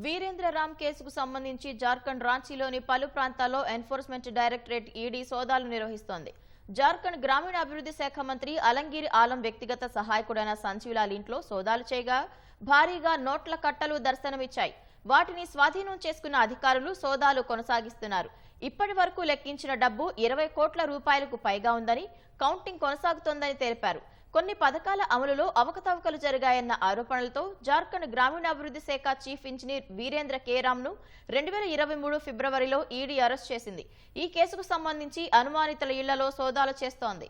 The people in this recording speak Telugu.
వీరేంద్రరామ్ కేసుకు సంబంధించి జార్ఖండ్ రాంచీలోని పలు ప్రాంతాల్లో ఎన్ఫోర్స్మెంట్ డైరెక్టరేట్ ఈడీ సోదాలు నిర్వహిస్తోంది. జార్ఖండ్ గ్రామీణాభివృద్ధి శాఖ మంత్రి అలంగిరి ఆలం వ్యక్తిగత సహాయకుడైన సంజీవ్లాల్ ఇంట్లో సోదాలు చేయగా భారీగా నోట్ల కట్టలు దర్శనమిచ్చాయి. వాటిని స్వాధీనం చేసుకున్న అధికారులు సోదాలు కొనసాగిస్తున్నారు. ఇప్పటి వరకు లెక్కించిన డబ్బు ఇరవై కోట్ల రూపాయలకు పైగా ఉందని కౌంటింగ్ కొనసాగుతోందని తెలిపారు. కొన్ని పథకాల అమలులో అవకతవకలు జరిగాయన్న ఆరోపణలతో జార్ఖండ్ గ్రామీణాభివృద్ధి శాఖ చీఫ్ ఇంజనీర్ వీరేంద్ర కేరామ్ను రెండు వేల ఇరవై మూడు ఫిబ్రవరిలో ఈడీ అరెస్ట్ చేసింది. ఈ కేసుకు సంబంధించి అనుమానితుల ఇళ్ళలో సోదాలు చేస్తోంది.